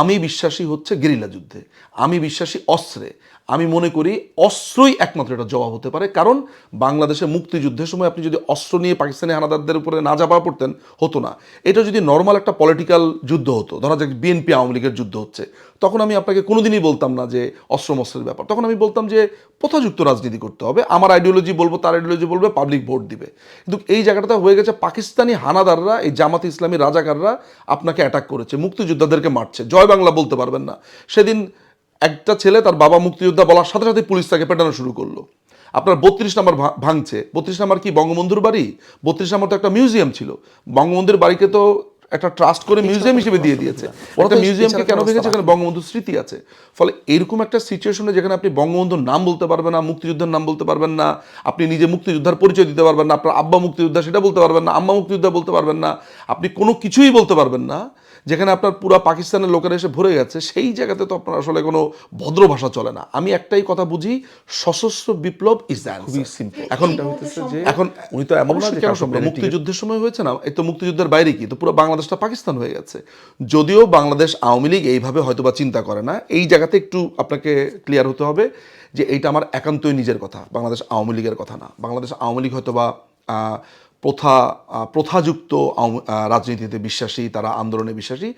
আমি বিশ্বাসী হচ্ছে গেরিলা যুদ্ধে, আমি বিশ্বাসী অস্ত্রে। আমি মনে করি অস্ত্রই একমাত্র এটা জবাব হতে পারে, কারণ বাংলাদেশে মুক্তিযুদ্ধের সময় আপনি যদি অস্ত্র নিয়ে পাকিস্তানি হানাদারদের উপরে না চাপা পড়তেন, হতো না। এটা যদি নর্মাল একটা পলিটিক্যাল যুদ্ধ হতো, ধরা যাক বিএনপি আওয়ামী লীগের যুদ্ধ হচ্ছে তখন আমি আপনাকে কোনোদিনই বলতাম না যে অস্ত্র মস্ত্রের ব্যাপার। তখন আমি বলতাম যে প্রথাযুক্ত রাজনীতি করতে হবে। আমার আইডিওলজি বলব, তার আইডিওলজি বলবে পাবলিক ভোট দিবে। কিন্তু এই জায়গাটাতে হয়ে গেছে পাকিস্তানি হানাদাররা, এই জামাত ইসলামী রাজাকাররা আপনাকে অ্যাটাক করেছে, মুক্তিযোদ্ধাদেরকে মারছে। জয় বাংলা বলতে পারবেন না। সেদিন একটা ছেলে তার বাবা মুক্তিযোদ্ধা বলার সাথে সাথে পুলিশ তাকে পেটানো শুরু করল। আপনার বত্রিশ নাম্বার ভাঙছে। বত্রিশ নাম্বার কি, বঙ্গবন্ধুর বাড়ি? বত্রিশ নাম্বার তো একটা মিউজিয়াম ছিল। বঙ্গবন্ধুর বাড়িকে তো একটা ট্রাস্ট করে মিউজিয়াম হিসেবে দিয়ে দিয়েছে। ওরা তো মিউজিয়ামকে কেন ভেঙেছে? এখানে বঙ্গবন্ধুর স্মৃতি আছে। ফলে এরকম একটা সিচুয়েশনে যেখানে আপনি বঙ্গবন্ধুর নাম বলতে পারবেন না মুক্তিযুদ্ধের নাম বলতে পারবেন না আপনি নিজে মুক্তিযোদ্ধার পরিচয় দিতে পারবেন না আপনার আব্বা মুক্তিযোদ্ধা সেটা বলতে পারবেন না আম্মা মুক্তিযোদ্ধা বলতে পারবেন না আপনি কোনো কিছুই বলতে পারবেন না। যেখানে আপনার পুরো পাকিস্তানের লোকেরা এসে ভরে গেছে সেই জায়গাতে তো আপনার আসলে কোনো ভদ্র ভাষা চলে না। আমি একটাই কথা বুঝি সশস্ত্র বিপ্লব ইজ দ্য খুবই। এখন এখন উনি তো এমন না কেন সম্ভব? মুক্তিযুদ্ধের সময় হয়েছে না? এই তো মুক্তিযুদ্ধের বাইরে কি? তো পুরো বাংলাদেশটা পাকিস্তান হয়ে গেছে। যদিও বাংলাদেশ আওয়ামী লীগ এইভাবে হয়তো বা চিন্তা করে না এই জায়গাতে একটু আপনাকে ক্লিয়ার হতে হবে যে এইটা আমার একান্তই নিজের কথা। বাংলাদেশ আওয়ামী লীগের কথা না। বাংলাদেশ আওয়ামী লীগ হয়তো বা আহ, প্রথা প্রথাযুক্ত রাজনীতিতে বিশ্বাসী তারা আন্দোলনে বিশ্বাসী।